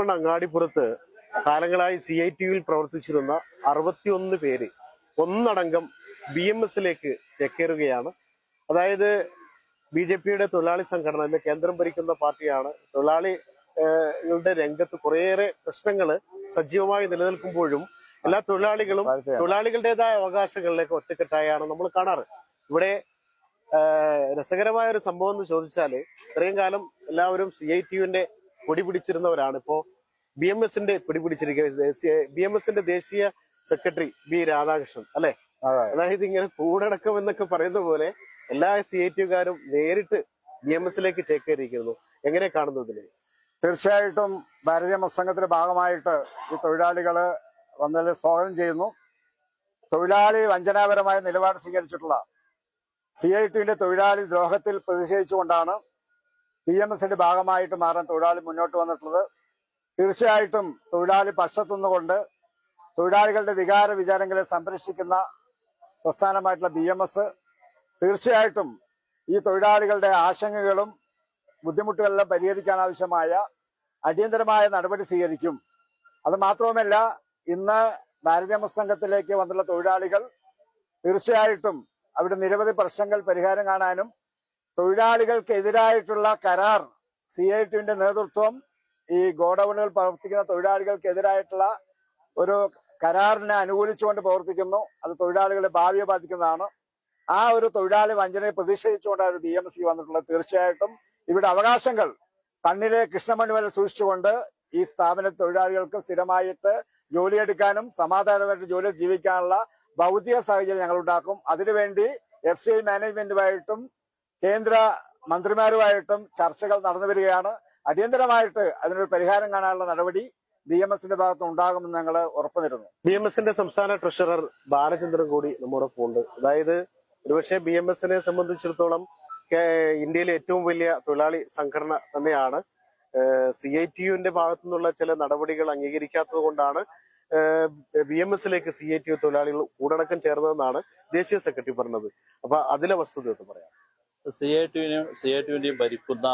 പെരിന്തൽമണ്ണ അങ്ങാടിപ്പുറത്ത് കാലങ്ങളായി C I ടിയുവിൽ പ്രവർത്തിച്ചിരുന്ന അറുപത്തിയൊന്ന് പേര് ഒന്നടങ്കം ബി എം എസിലേക്ക് ചേക്കേറുകയാണ് അതായത് ബി ജെ പിയുടെ തൊഴിലാളി സംഘടന ഇന്ന് കേന്ദ്രം ഭരിക്കുന്ന പാർട്ടിയാണ്. തൊഴിലാളികളുടെ രംഗത്ത് കുറേയേറെ പ്രശ്നങ്ങൾ സജീവമായി നിലനിൽക്കുമ്പോഴും എല്ലാ തൊഴിലാളികളും തൊഴിലാളികളുടേതായ അവകാശങ്ങളിലേക്ക് ഒറ്റക്കെട്ടായാണ് നമ്മൾ കാണാറ്. ഇവിടെ രസകരമായ ഒരു സംഭവം എന്ന് ചോദിച്ചാൽ ഇത്രയും കാലം എല്ലാവരും സി ഐ ടി യുവിന്റെ കൊടി പിടിച്ചിരുന്നവരാണ് ഇപ്പോ ബി എം എസിന്റെ കൊടി പിടിച്ചിരിക്കുക ബി എം എസിന്റെ ദേശീയ സെക്രട്ടറി ബി രാധാകൃഷ്ണൻ അല്ലെ? അതായത് ഇങ്ങനെ കൂടടക്കം എന്നൊക്കെ പറയുന്ന പോലെ എല്ലാ സി ഐ ടി യുകാരും നേരിട്ട് ബി എം എസിലേക്ക് ചേക്കേറിയിരിക്കുന്നു. എങ്ങനെ കാണുന്നു ഇതിനെ? തീർച്ചയായിട്ടും ഭാരതീയ മത്സംഗത്തിന്റെ ഭാഗമായിട്ട് ഈ തൊഴിലാളികൾ വന്നതിൽ സ്വാഗതം ചെയ്യുന്നു. തൊഴിലാളി വഞ്ചനാപരമായ നിലപാട് സ്വീകരിച്ചിട്ടുള്ള സി ഐ ടിയുടെ തൊഴിലാളി ദ്രോഹത്തിൽ പ്രതിഷേധിച്ചുകൊണ്ടാണ് പി എം എസിന്റെ ഭാഗമായിട്ട് മാറാൻ തൊഴിലാളി മുന്നോട്ട് വന്നിട്ടുള്ളത്. തീർച്ചയായിട്ടും തൊഴിലാളി പക്ഷത്തുനിന്നുകൊണ്ട് തൊഴിലാളികളുടെ വികാര വിചാരങ്ങളെ സംരക്ഷിക്കുന്ന പ്രസ്ഥാനമായിട്ടുള്ള ബി എം എസ്. തീർച്ചയായിട്ടും ഈ തൊഴിലാളികളുടെ ആശങ്കകളും ബുദ്ധിമുട്ടുകളെല്ലാം പരിഹരിക്കാൻ ആവശ്യമായ അടിയന്തരമായ നടപടി സ്വീകരിക്കും. അത് മാത്രവുമല്ല ഇന്ന് ഭാരതീയ സംഘത്തിലേക്ക് വന്നുള്ള തൊഴിലാളികൾ തീർച്ചയായിട്ടും അവിടെ നിരവധി പ്രശ്നങ്ങൾ പരിഹാരം കാണാനും തൊഴിലാളികൾക്കെതിരായിട്ടുള്ള കരാർ സി ഐ ടിന്റെ നേതൃത്വം ഈ ഗോഡൌണുകൾ പ്രവർത്തിക്കുന്ന തൊഴിലാളികൾക്കെതിരായിട്ടുള്ള ഒരു കരാറിനെ അനുകൂലിച്ചുകൊണ്ട് പ്രവർത്തിക്കുന്നു. അത് തൊഴിലാളികളുടെ ഭാവിയെ ബാധിക്കുന്നതാണ്. ആ ഒരു തൊഴിലാളി വഞ്ചനയെ പ്രതിഷേധിച്ചുകൊണ്ടാണ് ബി എം സി വന്നിട്ടുള്ളത്. തീർച്ചയായിട്ടും ഇവിടെ അവകാശങ്ങൾ കണ്ണിലെ കൃഷ്ണമണി വരെ സൂക്ഷിച്ചുകൊണ്ട് ഈ സ്ഥാപന തൊഴിലാളികൾക്ക് സ്ഥിരമായിട്ട് ജോലിയെടുക്കാനും സമാധാനമായിട്ട് ജോലി ജീവിക്കാനുള്ള ഭൗതിക സാഹചര്യം ഞങ്ങൾ ഉണ്ടാക്കും അതിനുവേണ്ടി എഫ് സി മാനേജ്മെന്റുമായിട്ടും കേന്ദ്ര മന്ത്രിമാരുമായിട്ടും ചർച്ചകൾ നടന്നു വരികയാണ്. അടിയന്തരമായിട്ട് അതിനൊരു പരിഹാരം കാണാനുള്ള നടപടി ബി എം എസിന്റെ ഭാഗത്ത് ഉണ്ടാകുമെന്ന് ഞങ്ങൾ ഉറപ്പു തരുന്നു ബി എം എസിന്റെ സംസ്ഥാന ട്രഷറർ ബാലചന്ദ്രൻ കൂടി നമ്മുടെ ഫോണ്ട് അതായത് ഒരുപക്ഷെ ബി എം എസിനെ സംബന്ധിച്ചിടത്തോളം ഇന്ത്യയിലെ ഏറ്റവും വലിയ തൊഴിലാളി സംഘടന തന്നെയാണ്. സി ഐ ടി യുവിന്റെ ഭാഗത്തു നിന്നുള്ള ചില നടപടികൾ അംഗീകരിക്കാത്തത് കൊണ്ടാണ് ബി എം എസിലേക്ക് സി ഐ ടി യു തൊഴിലാളികൾ കൂടടക്കം ചേർന്നതെന്നാണ് ദേശീയ സെക്രട്ടറി പറഞ്ഞത്. അപ്പൊ അതിലെ വസ്തുത പറയാം. സി ഐ ടിവിനെയും സി ഭരിക്കുന്ന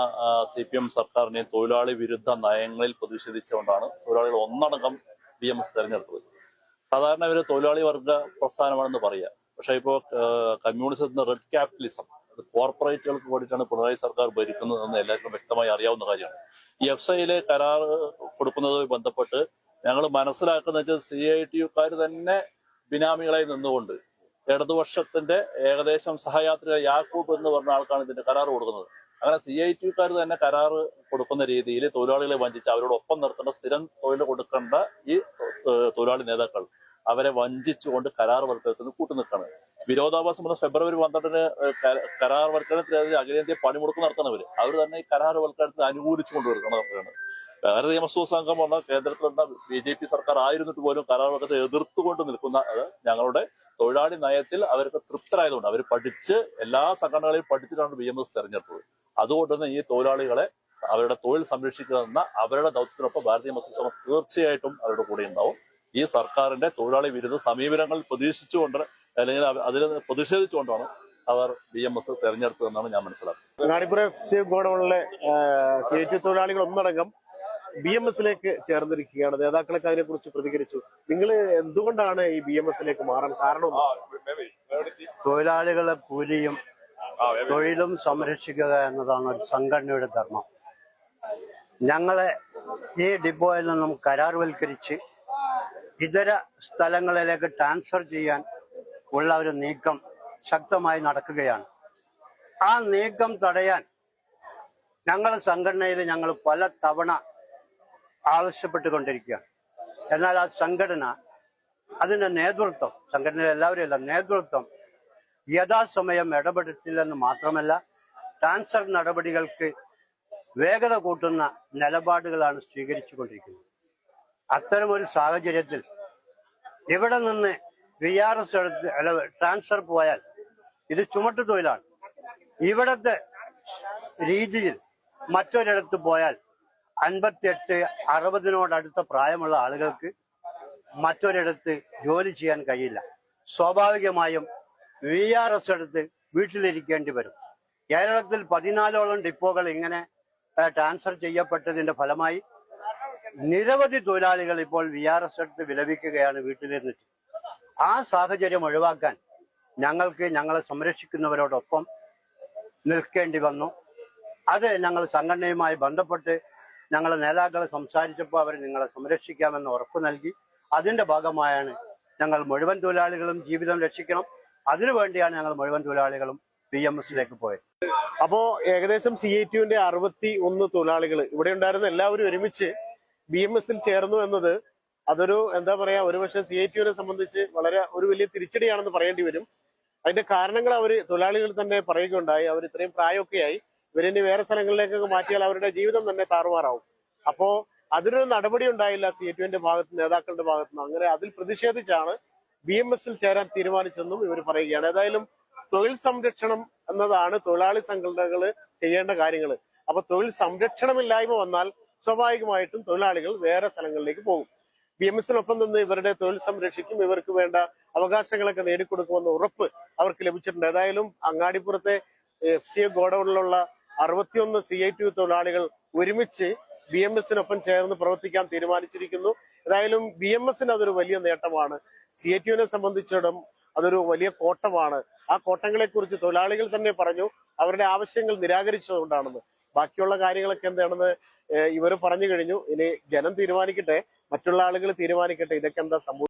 സി പി എം സർക്കാരിനെയും തൊഴിലാളി വിരുദ്ധ നയങ്ങളിൽ പ്രതിഷേധിച്ചുകൊണ്ടാണ് തൊഴിലാളികൾ ഒന്നടങ്കം ബി എം എസ് തെരഞ്ഞെടുത്തത്. സാധാരണ ഒരു തൊഴിലാളി വർഗ പ്രസ്ഥാനമാണെന്ന് പറയാം. പക്ഷെ ഇപ്പോ കമ്മ്യൂണിസത്തിന്റെ റെഡ് ക്യാപിറ്റലിസം അത് കോർപ്പറേറ്റുകൾക്ക് വേണ്ടിയിട്ടാണ് പിണറായി സർക്കാർ ഭരിക്കുന്നത് എന്ന് എല്ലാവർക്കും വ്യക്തമായി അറിയാവുന്ന കാര്യമാണ്. ഈ എഫ് ഐയിലെ കരാർ കൊടുക്കുന്നതുമായി ബന്ധപ്പെട്ട് ഞങ്ങൾ മനസ്സിലാക്കുന്ന വെച്ചാൽ സി ഐ ടി യുക്കാർ തന്നെ ബിനാമികളായി നിന്നുകൊണ്ട് ഇടതുപക്ഷത്തിന്റെ ഏകദേശം സഹയാത്രി യാക്കൂബ് എന്ന് പറഞ്ഞ ആൾക്കാണ് ഇതിന്റെ കരാർ കൊടുക്കുന്നത്. അങ്ങനെ സി ഐ ടിക്കാർ തന്നെ കരാർ കൊടുക്കുന്ന രീതിയിൽ തൊഴിലാളികളെ വഞ്ചിച്ച് അവരോടൊപ്പം നിർത്തേണ്ട സ്ഥിരം തൊഴിൽ കൊടുക്കേണ്ട ഈ തൊഴിലാളി നേതാക്കൾ അവരെ വഞ്ചിച്ചുകൊണ്ട് കരാർ വൽക്കരണത്തിന് കൂട്ടുനിൽക്കുകയാണ്. വിരോധാഭാസം വന്ന ഫെബ്രുവരി പന്ത്രണ്ടിന് കരാർ വൽക്കരണത്തിനെതിരെ അഖിലേന്ത്യ പണിമുടക്ക് നടത്തണവര് അവർ തന്നെ ഈ കരാർ വൽക്കരണത്തിന് അനുകൂലിച്ചു കൊണ്ടുവരുന്നതാണ് വേറെ നിയമസഭാ സംഘം വന്ന കേന്ദ്രത്തിലുള്ള ബി ജെ പി സർക്കാർ ആയിരുന്നിട്ട് പോലും കരാർ വർക്കത്തെ എതിർത്തുകൊണ്ട് നിൽക്കുന്ന ഞങ്ങളുടെ തൊഴിലാളി നയത്തിൽ അവർക്ക് തൃപ്തരായതുകൊണ്ട് അവർ പഠിച്ച് എല്ലാ സംഘടനകളെയും പഠിച്ചിട്ടാണ് ബി എം എസ് തെരഞ്ഞെടുത്തത്. അതുകൊണ്ട് തന്നെ ഈ തൊഴിലാളികളെ അവരുടെ തൊഴിൽ സംരക്ഷിക്കുന്ന അവരുടെ ദൗത്യത്തിനൊപ്പം ഭാരതീയ മുസ്ലിം തീർച്ചയായിട്ടും അവരുടെ കൂടെ ഉണ്ടാവും. ഈ സർക്കാരിന്റെ തൊഴിലാളി വിരുദ്ധ സമീപനങ്ങൾ പ്രതീക്ഷിച്ചുകൊണ്ട് അല്ലെങ്കിൽ അതിൽ പ്രതിഷേധിച്ചുകൊണ്ടാണ് അവർ ബി എം എസ് തെരഞ്ഞെടുത്തതെന്നാണ് ഞാൻ മനസ്സിലാക്കുന്നത്. തൊഴിലാളികൾ ഒന്നടങ്കം ബി എം എസിലേക്ക് ചേർന്നിരിക്കുകയാണ്. നേതാക്കളൊക്കെ അതിനെ കുറിച്ച് പ്രതികരിച്ചു. നിങ്ങൾ എന്തുകൊണ്ടാണ് ഈ ബി എം എസിലേക്ക് മാറാൻ കാരണം? തൊഴിലാളികളെ കൂലിയും തൊഴിലും സംരക്ഷിക്കുക എന്നതാണ് ഒരു സംഘടനയുടെ ധർമ്മം. ഞങ്ങളെ ഈ ഡിപ്പോയിൽ നിന്നും കരാർവൽക്കരിച്ച് ഇതര സ്ഥലങ്ങളിലേക്ക് ട്രാൻസ്ഫർ ചെയ്യാൻ ഉള്ള ഒരു നീക്കം ശക്തമായി നടക്കുകയാണ്. ആ നീക്കം തടയാൻ ഞങ്ങളുടെ സംഘടനയിൽ ഞങ്ങൾ പല തവണ ആവശ്യപ്പെട്ടുകൊണ്ടിരിക്കുകയാണ് എന്നാൽ ആ സംഘടന അതിന്റെ നേതൃത്വം സംഘടനയിൽ എല്ലാവരും അല്ല നേതൃത്വം യഥാസമയം ഇടപെടുത്തില്ലെന്ന് മാത്രമല്ല ട്രാൻസ്ഫർ നടപടികൾക്ക് വേഗത കൂട്ടുന്ന നിലപാടുകളാണ് സ്വീകരിച്ചുകൊണ്ടിരിക്കുന്നത്. അത്തരമൊരു സാഹചര്യത്തിൽ ഇവിടെ നിന്ന് വി ആർ എസ് എടുത്ത് ട്രാൻസ്ഫർ പോയാൽ ഇത് ചുമട്ടു തൊഴിലാണ് ഇവിടത്തെ രീതിയിൽ മറ്റൊരിടത്ത് പോയാൽ അൻപത്തിയെട്ട് അറുപതിനോടടുത്ത പ്രായമുള്ള ആളുകൾക്ക് മറ്റൊരിടത്ത് ജോലി ചെയ്യാൻ കഴിയില്ല. സ്വാഭാവികമായും വി ആർ എസ് എടുത്ത് വീട്ടിലിരിക്കേണ്ടി വരും. കേരളത്തിൽ പതിനാലോളം ഡിപ്പോകൾ ഇങ്ങനെ ട്രാൻസ്ഫർ ചെയ്യപ്പെട്ടതിന്റെ ഫലമായി നിരവധി തൊഴിലാളികൾ ഇപ്പോൾ വി ആർ എസ് എടുത്ത് വിലപിക്കുകയാണ് വീട്ടിലിരുന്നിട്ട് ആ സാഹചര്യം ഒഴിവാക്കാൻ ഞങ്ങൾക്ക് ഞങ്ങളെ സംരക്ഷിക്കുന്നവരോടൊപ്പം നിൽക്കേണ്ടി വന്നു. അത് ഞങ്ങൾ സംഘടനയുമായി ബന്ധപ്പെട്ട് ഞങ്ങളെ നേതാക്കളെ സംസാരിച്ചപ്പോൾ അവർ നിങ്ങളെ സംരക്ഷിക്കാമെന്ന് ഉറപ്പ് നൽകി. അതിന്റെ ഭാഗമായാണ് ഞങ്ങൾ മുഴുവൻ തൊഴിലാളികളും ജീവിതം രക്ഷിക്കണം. അതിനുവേണ്ടിയാണ് ഞങ്ങൾ മുഴുവൻ തൊഴിലാളികളും പി എം എസിലേക്ക് പോയത്. അപ്പോ ഏകദേശം സി ഐ ടിയുവിന്റെ അറുപത്തി ഒന്ന് തൊഴിലാളികൾ ഇവിടെ ഉണ്ടായിരുന്ന എല്ലാവരും ഒരുമിച്ച് ബി എം എസിൽ ചേർന്നു എന്നത് അതൊരു എന്താ പറയാ ഒരുപക്ഷെ സി ഐ ടിയുവിനെ സംബന്ധിച്ച് വളരെ ഒരു വലിയ തിരിച്ചടിയാണെന്ന് പറയേണ്ടി വരും. അതിന്റെ കാരണങ്ങൾ അവർ തൊഴിലാളികൾ തന്നെ പറയുകയുണ്ടായി. അവർ ഇത്രയും പ്രായമൊക്കെയായി. ഇവരിനി വേറെ സ്ഥലങ്ങളിലേക്കൊക്കെ മാറ്റിയാൽ അവരുടെ ജീവിതം തന്നെ താറുമാറാവും. അപ്പോ അതിനൊരു നടപടി ഉണ്ടായില്ല സി ടുവിന്റെ ഭാഗത്ത് നേതാക്കളുടെ ഭാഗത്തു നിന്ന്. അങ്ങനെ അതിൽ പ്രതിഷേധിച്ചാണ് ബി എം എസിൽ ചേരാൻ തീരുമാനിച്ചെന്നും ഇവർ പറയുകയാണ്. ഏതായാലും തൊഴിൽ സംരക്ഷണം എന്നതാണ് തൊഴിലാളി സംഘടനകൾ ചെയ്യേണ്ട കാര്യങ്ങൾ. അപ്പൊ തൊഴിൽ സംരക്ഷണമില്ലായ്മ വന്നാൽ സ്വാഭാവികമായിട്ടും തൊഴിലാളികൾ വേറെ സ്ഥലങ്ങളിലേക്ക് പോകും. ബി എം എസിനൊപ്പം നിന്ന് ഇവരുടെ തൊഴിൽ സംരക്ഷിക്കും ഇവർക്ക് വേണ്ട അവകാശങ്ങളൊക്കെ നേടിക്കൊടുക്കുമെന്ന ഉറപ്പ് അവർക്ക് ലഭിച്ചിട്ടുണ്ട്. ഏതായാലും അങ്ങാടിപ്പുറത്തെ എഫ് സി ഗോഡൌണിലുള്ള അറുപത്തിയൊന്ന് സി ഐ ടി തൊഴിലാളികൾ ഒരുമിച്ച് ബി എം എസിനൊപ്പം ചേർന്ന് പ്രവർത്തിക്കാൻ തീരുമാനിച്ചിരിക്കുന്നു. ഏതായാലും ബി എം എസിന് അതൊരു വലിയ നേട്ടമാണ്. സി ഐ ടിയുവിനെ സംബന്ധിച്ചിടം അതൊരു വലിയ കോട്ടമാണ്. ആ കോട്ടങ്ങളെ കുറിച്ച് തൊഴിലാളികൾ തന്നെ പറഞ്ഞു അവരുടെ ആവശ്യങ്ങൾ നിരാകരിച്ചതുകൊണ്ടാണെന്ന്. ബാക്കിയുള്ള കാര്യങ്ങളൊക്കെ എന്താണെന്ന് ഇവർ പറഞ്ഞു കഴിഞ്ഞു. ഇനി ജനം തീരുമാനിക്കട്ടെ മറ്റുള്ള ആളുകൾ തീരുമാനിക്കട്ടെ. ഇതൊക്കെ എന്താ സംഭവം